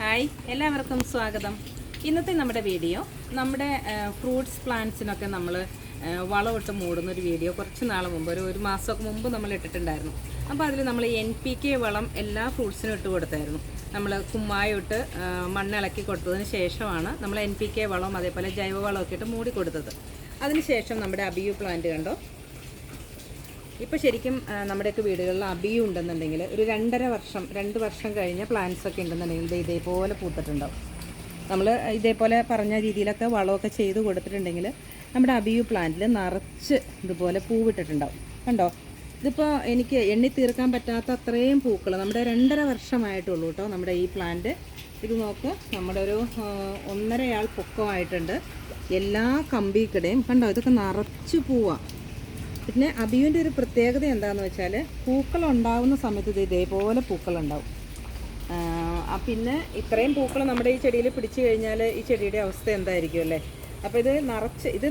Hi എല്ലാവർക്കും സ്വാഗതം. ഇന്നത്തെ നമ്മുടെ വീഡിയോ നമ്മുടെ ഫ്രൂട്ട്സ് പ്ലാന്റ്സിനൊക്കെ നമ്മൾ വളമിട്ട് മൂടുന്ന ഒരു വീഡിയോ കുറച്ച് നാൾ മുമ്പ് ഒരു ഒരു മാസമൊക്കെ മുമ്പ് നമ്മൾ ഇട്ടിട്ടുണ്ടായിരുന്നു. അപ്പോൾ അതിൽ നമ്മൾ എൻ പി കെ വളം എല്ലാ ഫ്രൂട്ട്സിനും ഇട്ട് കൊടുത്തായിരുന്നു. നമ്മൾ കുമ്മായിട്ട് മണ്ണിളക്കി കൊടുത്തതിന് ശേഷമാണ് നമ്മൾ എൻ പി കെ വളവും അതേപോലെ ജൈവവളമൊക്കെ ഇട്ട് മൂടി കൊടുത്തത്. അതിനുശേഷം നമ്മുടെ അബിയു പ്ലാന്റ് കണ്ടോ? ഇപ്പോൾ ശരിക്കും നമ്മുടെയൊക്കെ വീടുകളിൽ അബിയും ഉണ്ടെന്നുണ്ടെങ്കിൽ ഒരു രണ്ടര വർഷം രണ്ട് വർഷം കഴിഞ്ഞ പ്ലാന്റ്സ് ഒക്കെ ഉണ്ടെന്നുണ്ടെങ്കിൽ ഇത് ഇതേപോലെ പൂത്തിട്ടുണ്ടാവും. നമ്മൾ ഇതേപോലെ പറഞ്ഞ രീതിയിലൊക്കെ വളമൊക്കെ ചെയ്ത് കൊടുത്തിട്ടുണ്ടെങ്കിൽ നമ്മുടെ അബിയു പ്ലാന്റിൽ നിറച്ച് ഇതുപോലെ പൂവിട്ടിട്ടുണ്ടാവും. കണ്ടോ? ഇതിപ്പോൾ എനിക്ക് എണ്ണി തീർക്കാൻ പറ്റാത്ത അത്രയും പൂക്കൾ നമ്മുടെ രണ്ടര വർഷമായിട്ടുള്ളൂ കേട്ടോ നമ്മുടെ ഈ പ്ലാന്റ് ഇത് നോക്ക് നമ്മുടെ ഒരു ഒന്നരയാൾ പൊക്കമായിട്ടുണ്ട്. എല്ലാ കമ്പിക്കിടയും കണ്ടോ? ഇതൊക്കെ നിറച്ച് പൂവാണ് പിന്നെ അബിയുവിന്റെ ഒരു പ്രത്യേകത എന്താണെന്ന് വെച്ചാൽ പൂക്കൾ ഉണ്ടാകുന്ന സമയത്ത് ഇതേപോലെ പൂക്കളുണ്ടാവും. പിന്നെ ഇത്രയും പൂക്കൾ നമ്മുടെ ഈ ചെടിയിൽ പിടിച്ചു കഴിഞ്ഞാൽ ഈ ചെടിയുടെ അവസ്ഥ എന്തായിരിക്കും അല്ലേ? അപ്പോൾ ഇത് നിറച്ച് ഇത്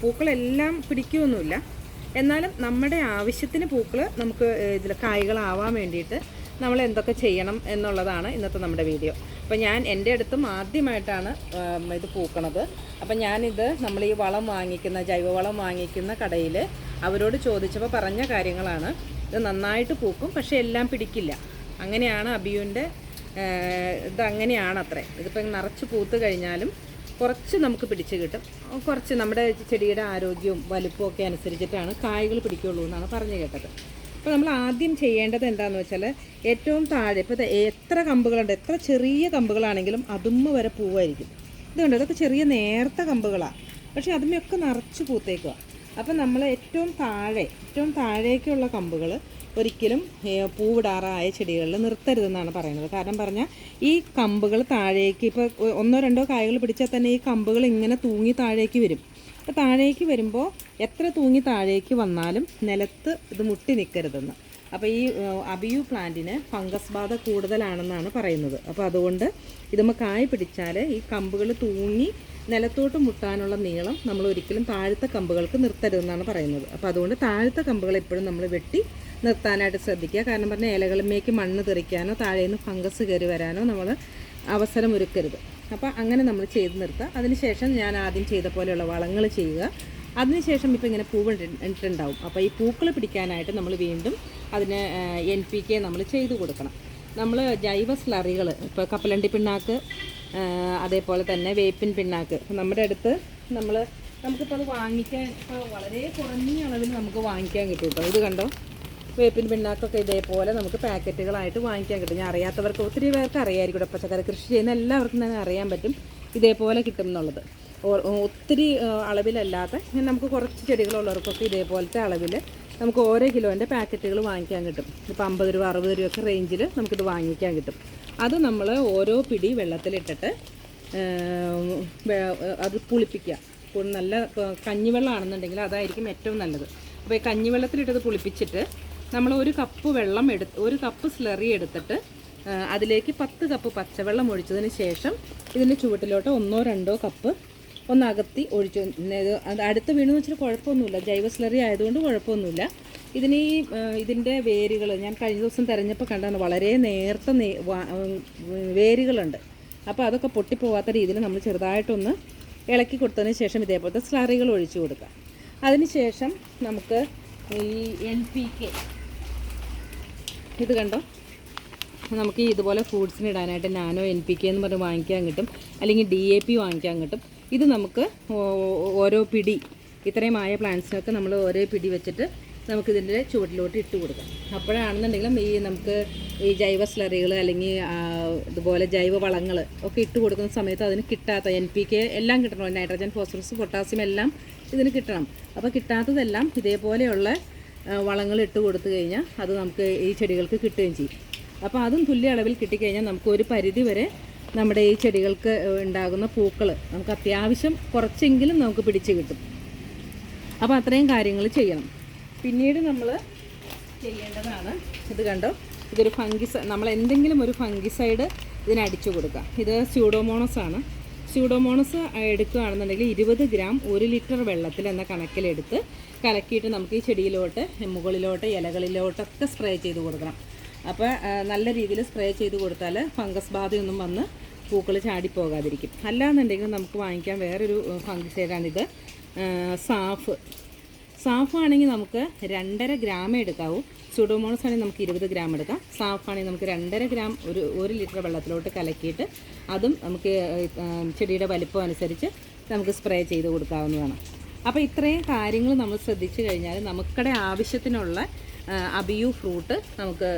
പൂക്കളെല്ലാം പിടിക്കുമൊന്നുമില്ല എന്നാലും നമ്മുടെ ആവശ്യത്തിന് പൂക്കൾ നമുക്ക് ഇതിൽ കായ്കളാവാൻ വേണ്ടിയിട്ട് നമ്മൾ എന്തൊക്കെ ചെയ്യണം എന്നുള്ളതാണ് ഇന്നത്തെ നമ്മുടെ വീഡിയോ. അപ്പോൾ ഞാൻ എന്റെ അടുത്തും ആദ്യമായിട്ടാണ് ഇത് പൂക്കണത്. അപ്പം ഞാനിത് നമ്മൾ ഈ വളം വാങ്ങിക്കുന്ന ജൈവവളം വാങ്ങിക്കുന്ന കടയിൽ അവരോട് ചോദിച്ചപ്പോൾ പറഞ്ഞ കാര്യങ്ങളാണ്. ഇത് നന്നായിട്ട് പൂക്കും പക്ഷേ എല്ലാം പിടിക്കില്ല. അങ്ങനെയാണ് അബിയുവിന്റെ ഇത് അങ്ങനെയാണ് അത്രേ ഇതിപ്പോൾ നിറച്ച് പൂത്ത് കഴിഞ്ഞാലും കുറച്ച് നമുക്ക് പിടിച്ച് കിട്ടും. കുറച്ച് നമ്മുടെ ചെടിയുടെ ആരോഗ്യവും വലുപ്പവും ഒക്കെ അനുസരിച്ചിട്ടാണ് കായ്കൾ പിടിക്കുള്ളൂ എന്നാണ് പറഞ്ഞു കേട്ടത്. അപ്പോൾ നമ്മൾ ആദ്യം ചെയ്യേണ്ടത് എന്താണെന്ന് വെച്ചാൽ ഏറ്റവും താഴെ ഇപ്പോൾ എത്ര കമ്പുകളുണ്ട് എത്ര ചെറിയ കമ്പുകളാണെങ്കിലും അതുമ്മ വരെ പൂവായിരിക്കും. ഇതുകൊണ്ട് ഇതൊക്കെ ചെറിയ നേർത്ത കമ്പുകളാണ് പക്ഷേ അതുമ്മയൊക്കെ നിറച്ച് പൂത്തേക്കുക അപ്പം നമ്മൾ ഏറ്റവും താഴെ ഏറ്റവും താഴേക്കുള്ള കമ്പുകൾ ഒരിക്കലും പൂവിടാറായ ചെടികളിൽ നിർത്തരുതെന്നാണ് പറയുന്നത്. കാരണം പറഞ്ഞാൽ ഈ കമ്പുകൾ താഴേക്ക് ഇപ്പോൾ ഒന്നോ രണ്ടോ കായകൾ പിടിച്ചാൽ തന്നെ ഈ കമ്പുകൾ ഇങ്ങനെ തൂങ്ങി താഴേക്ക് വരും. അപ്പോൾ താഴേക്ക് വരുമ്പോൾ എത്ര തൂങ്ങി താഴേക്ക് വന്നാലും നിലത്ത് ഇത് മുട്ടി നിൽക്കരുതെന്ന് അപ്പോൾ ഈ അബിയു പ്ലാന്റിന് ഫംഗസ് ബാധ കൂടുതലാണെന്നാണ് പറയുന്നത്. അപ്പോൾ അതുകൊണ്ട് ഇതുമ്മ കായ് പിടിച്ചാൽ ഈ കമ്പുകൾ തൂങ്ങി നിലത്തോട്ട് മുട്ടാനുള്ള നീളം നമ്മൾ ഒരിക്കലും താഴത്തെ കമ്പുകൾക്ക് നിർത്തരുതെന്നാണ് പറയുന്നത്. അപ്പോൾ അതുകൊണ്ട് താഴത്തെ കമ്പുകൾ എപ്പോഴും നമ്മൾ വെട്ടി നിർത്താനായിട്ട് ശ്രദ്ധിക്കുക. കാരണം പറഞ്ഞാൽ ഇലകളിലേക്ക് മണ്ണ് തെറിക്കാനോ താഴെ നിന്ന് ഫംഗസ് കയറി വരാനോ നമ്മൾ അവസരം ഒരുക്കരുത്. അപ്പോൾ അങ്ങനെ നമ്മൾ ചെയ്ത് നിർത്തുക അതിനുശേഷം ഞാൻ ആദ്യം ചെയ്ത പോലെയുള്ള വളങ്ങൾ ചെയ്യുക. അതിനുശേഷം ഇപ്പോൾ ഇങ്ങനെ പൂവ് ഇട്ടി- ഇട്ടിട്ടുണ്ടാവും. അപ്പോൾ ഈ പൂക്കൾ പിടിക്കാനായിട്ട് നമ്മൾ വീണ്ടും അതിന് എൻ പി കെ നമ്മൾ ചെയ്തു കൊടുക്കണം. നമ്മൾ ജൈവ സ്ലറികൾ ഇപ്പോൾ കപ്പലണ്ടി പിണ്ണാക്ക് അതേപോലെ തന്നെ വേപ്പിൻ പിണ്ണാക്ക് നമ്മുടെ അടുത്ത് നമ്മൾ നമുക്കിപ്പോൾ അത് വാങ്ങിക്കാൻ ഇപ്പോൾ വളരെ കുറഞ്ഞ അളവിൽ നമുക്ക് വാങ്ങിക്കാൻ കിട്ടും കേട്ടോ ഇത് കണ്ടോ? വേപ്പിൻ പിണ്ണാക്കൊക്കെ ഇതേപോലെ നമുക്ക് പാക്കറ്റുകളായിട്ട് വാങ്ങിക്കാൻ കിട്ടും. ഞാൻ അറിയാത്തവർക്ക് ഒത്തിരി പേർക്ക് അറിയായിരിക്കും പച്ചക്കറി കൃഷി ചെയ്യുന്ന എല്ലാവർക്കും തന്നെ അറിയാൻ പറ്റും. ഇതേപോലെ കിട്ടും എന്നുള്ളത്. ഒത്തിരി ഇങ്ങനെ നമുക്ക് കുറച്ച് ചെടികളുള്ളവർക്കൊക്കെ ഇതേപോലത്തെ അളവിൽ നമുക്ക് ഓരോ കിലോന്റെ പാക്കറ്റുകൾ വാങ്ങിക്കാൻ കിട്ടും. ഇപ്പോൾ അമ്പത് രൂപ അറുപത് രൂപയൊക്കെ റേഞ്ചിൽ നമുക്കിത് വാങ്ങിക്കാൻ കിട്ടും. അത് നമ്മൾ ഓരോ പിടി വെള്ളത്തിലിട്ടിട്ട് അത് പുളിപ്പിക്കുക. നല്ല കഞ്ഞിവെള്ളമാണെന്നുണ്ടെങ്കിൽ അതായിരിക്കും ഏറ്റവും നല്ലത്. അപ്പോൾ ഈ കഞ്ഞിവെള്ളത്തിലിട്ടത് പുളിപ്പിച്ചിട്ട് നമ്മൾ ഒരു കപ്പ് വെള്ളം എടുത്ത് ഒരു കപ്പ് സ്ലറി എടുത്തിട്ട് അതിലേക്ക് പത്ത് കപ്പ് പച്ചവെള്ളം ഒഴിച്ചതിന് ശേഷം ഇതിന്റെ ചുവട്ടിലോട്ട് ഒന്നോ രണ്ടോ കപ്പ് ഒന്ന് അകത്തി ഒഴിച്ചു. അടുത്ത് വീണെന്ന് വെച്ചാൽ കുഴപ്പമൊന്നുമില്ല. ജൈവ സ്ലറി ആയതുകൊണ്ട് കുഴപ്പമൊന്നുമില്ല. ഇതിന് ഈ ഇതിന്റെ വേരുകൾ ഞാൻ കഴിഞ്ഞ ദിവസം തിരഞ്ഞപ്പോൾ കണ്ടാണ് വളരെ നേർത്ത വേരുകളുണ്ട്. അപ്പോൾ അതൊക്കെ പൊട്ടിപ്പോവാത്ത രീതിയിൽ നമ്മൾ ചെറുതായിട്ടൊന്ന് ഇളക്കി കൊടുത്തതിന് ശേഷം ഇതേപോലത്തെ സ്ലറികൾ ഒഴിച്ചു കൊടുക്കുക. അതിനുശേഷം നമുക്ക് ഈ എൻ പി കെ ഇത് കണ്ടോ? നമുക്ക് ഇതുപോലെ ഫ്രൂട്ട്സിന് ഇടാനായിട്ട് നാനോ എൻ പി കെ എന്ന് പറഞ്ഞ് വാങ്ങിക്കാൻ കിട്ടും. അല്ലെങ്കിൽ ഡി എ പി വാങ്ങിക്കാൻ കിട്ടും. ഇത് നമുക്ക് ഓരോ പിടി ഇത്രയും ആയ പ്ലാന്റ്സിനൊക്കെ നമ്മൾ ഓരോ പിടി വെച്ചിട്ട് നമുക്ക് ഇതിന്റെ ചുവട്ടിലോട്ട് ഇട്ട് കൊടുക്കാം. അപ്പോഴാണെന്നുണ്ടെങ്കിലും ഈ നമുക്ക് ഈ ജൈവ സ്ലറികൾ അല്ലെങ്കിൽ ഇതുപോലെ ജൈവ വളങ്ങൾ ഒക്കെ ഇട്ട് കൊടുക്കുന്ന സമയത്ത് അതിന് കിട്ടാത്ത എൻ പി കെ എല്ലാം കിട്ടണം. നൈട്രജൻ ഫോസ്ഫറസ് പൊട്ടാസ്യം എല്ലാം ഇതിന് കിട്ടണം. അപ്പോൾ കിട്ടാത്തതെല്ലാം ഇതേപോലെയുള്ള വളങ്ങൾ ഇട്ട് കൊടുത്തു കഴിഞ്ഞാൽ അത് നമുക്ക് ഈ ചെടികൾക്ക് കിട്ടുകയും ചെയ്യും. അപ്പോൾ അതും തുല്യ അളവിൽ കിട്ടിക്കഴിഞ്ഞാൽ നമുക്ക് ഒരു പരിധി വരെ നമ്മുടെ ഈ ചെടികൾക്ക് ഉണ്ടാകുന്ന പൂക്കൾ നമുക്ക് അത്യാവശ്യം കുറച്ചെങ്കിലും നമുക്ക് പിടിച്ച് കിട്ടും. അപ്പോൾ അത്രയും കാര്യങ്ങൾ ചെയ്യണം. പിന്നീട് നമ്മൾ ചെയ്യേണ്ടതാണ് ഇത് കണ്ടോ? ഇതൊരു ഫംഗിസ് നമ്മൾ എന്തെങ്കിലും ഒരു ഫംഗിസൈഡ് ഇതിനടിച്ചു കൊടുക്കുക ഇത് സ്യൂഡോമോണസ് ആണ്. സ്യൂഡോമോണസ് എടുക്കുകയാണെന്നുണ്ടെങ്കിൽ ഇരുപത് ഗ്രാം ഒരു ലിറ്റർ വെള്ളത്തിൽ എന്ന കണക്കിലെടുത്ത് കലക്കിയിട്ട് നമുക്ക് ഈ ചെടിയിലോട്ട് മുകളിലോട്ട് ഇലകളിലോട്ടൊക്കെ സ്പ്രേ ചെയ്ത് കൊടുക്കണം. അപ്പോൾ നല്ല രീതിയിൽ സ്പ്രേ ചെയ്ത് കൊടുത്താൽ ഫംഗസ് ബാധയൊന്നും വന്ന് പൂക്കൾ ചാടിപ്പോകാതിരിക്കും. അല്ലാന്നുണ്ടെങ്കിൽ നമുക്ക് വാങ്ങിക്കാൻ വേറൊരു ഫംഗിസൈഡാണിത് സാഫ്. സാഫ് ആണെങ്കിൽ നമുക്ക് രണ്ടര ഗ്രാം എടുക്കാവൂ. സുഡോമോണസ് ആണെങ്കിൽ നമുക്ക് ഇരുപത് ഗ്രാം എടുക്കാം. സാഫ് ആണെങ്കിൽ നമുക്ക് രണ്ടര ഗ്രാം ഒരു ഒരു ലിറ്റർ വെള്ളത്തിലോട്ട് കലക്കിയിട്ട് അതും നമുക്ക് ചെടിയുടെ വലിപ്പം അനുസരിച്ച് നമുക്ക് സ്പ്രേ ചെയ്ത് കൊടുക്കാവുന്നതാണ്. അപ്പോൾ ഇത്രയും കാര്യങ്ങൾ നമ്മൾ ശ്രദ്ധിച്ചു കഴിഞ്ഞാൽ നമുക്കടെ ആവശ്യത്തിനുള്ള അബിയു ഫ്രൂട്ട് നമുക്ക്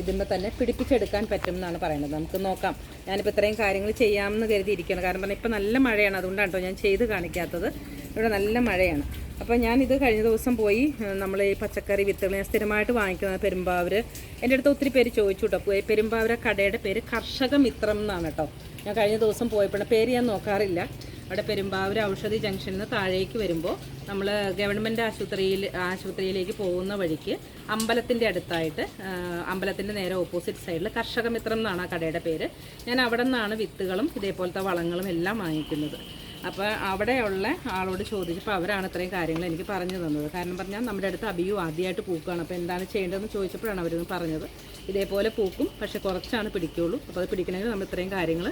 ഇതിന്റെ തന്നെ പിടിപ്പിച്ചെടുക്കാൻ പറ്റും എന്നാണ് പറയുന്നത്. നമുക്ക് നോക്കാം. ഞാനിപ്പോൾ ഇത്രയും കാര്യങ്ങൾ ചെയ്യാമെന്ന് കരുതിയിരിക്കുകയാണ്. കാരണം പറഞ്ഞാൽ ഇപ്പോൾ നല്ല മഴയാണ്. അതുകൊണ്ടാണ് കേട്ടോ ഞാൻ ചെയ്ത് കാണിക്കാത്തത്. ഇവിടെ നല്ല മഴയാണ്. അപ്പോൾ ഞാനിത് കഴിഞ്ഞ ദിവസം പോയി നമ്മൾ ഈ പച്ചക്കറി വിത്തുകൾ ഞാൻ സ്ഥിരമായിട്ട് വാങ്ങിക്കുന്നത് പെരുമ്പാവൂർ എന്റെ അടുത്ത് ഒത്തിരി പേര് ചോദിച്ചു കേട്ടോ പോയി പെരുമ്പാവൂർ കടയുടെ പേര് കർഷക മിത്രം എന്നാണ് കേട്ടോ ഞാൻ കഴിഞ്ഞ ദിവസം പോയപ്പോഴാണ്. പേര് ഞാൻ നോക്കാറില്ല. അവിടെ പെരുമ്പാവൂർ ഔഷധി ജംഗ്ഷനിൽ നിന്ന് താഴേക്ക് വരുമ്പോൾ നമ്മൾ ഗവൺമെന്റ് ആശുപത്രിയിൽ ആശുപത്രിയിലേക്ക് പോകുന്ന വഴിക്ക് അമ്പലത്തിന്റെ അടുത്തായിട്ട് അമ്പലത്തിന്റെ നേരെ ഓപ്പോസിറ്റ് സൈഡിൽ കർഷക മിത്രം എന്നാണ് ആ കടയുടെ പേര്. ഞാൻ അവിടെ നിന്നാണ് വിത്തുകളും ഇതേപോലത്തെ വളങ്ങളും എല്ലാം വാങ്ങിക്കുന്നത്. അപ്പോൾ അവിടെയുള്ള ആളോട് ചോദിച്ചപ്പോൾ അവരാണ് ഇത്രയും കാര്യങ്ങൾ എനിക്ക് പറഞ്ഞു തന്നത്. കാരണം പറഞ്ഞാൽ നമ്മുടെ അടുത്ത് അബിയു ആദ്യമായിട്ട് പൂക്കുകയാണ്. അപ്പോൾ എന്താണ് ചെയ്യേണ്ടതെന്ന് ചോദിച്ചപ്പോഴാണ് അവരൊന്ന് പറഞ്ഞത്. ഇതേപോലെ പൂക്കും പക്ഷേ കുറച്ചാണ് പിടിക്കുകയുള്ളൂ അപ്പോൾ അത് പിടിക്കണമെങ്കിൽ നമ്മൾ ഇത്രയും കാര്യങ്ങൾ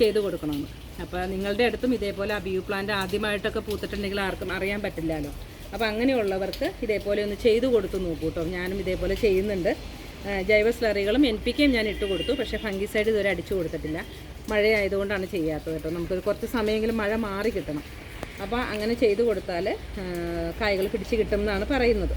ചെയ്തു കൊടുക്കണമെന്ന്. അപ്പോൾ നിങ്ങളുടെ അടുത്തും ഇതേപോലെ ആ അബിയു പ്ലാന്റ് ആദ്യമായിട്ടൊക്കെ പൂത്തിട്ടുണ്ടെങ്കിൽ ആർക്കും അറിയാൻ പറ്റില്ലല്ലോ. അപ്പോൾ അങ്ങനെയുള്ളവർക്ക് ഇതേപോലെ ഒന്ന് ചെയ്ത് കൊടുത്തു നോക്കൂ കേട്ടോ ഞാനും ഇതേപോലെ ചെയ്യുന്നുണ്ട്. ജൈവ സ്ലറികളും എൻ പി കെയും ഞാൻ ഇട്ട് കൊടുത്തു. പക്ഷേ ഫംഗിസൈഡ് ഇതുവരെ അടിച്ചു കൊടുത്തിട്ടില്ല. മഴയായതുകൊണ്ടാണ് ചെയ്യാത്തത് കേട്ടോ നമുക്ക് കുറച്ച് സമയമെങ്കിലും മഴ മാറി കിട്ടണം. അപ്പോൾ അങ്ങനെ ചെയ്ത് കൊടുത്താൽ കായകൾ പിടിച്ച് കിട്ടും എന്നാണ് പറയുന്നത്.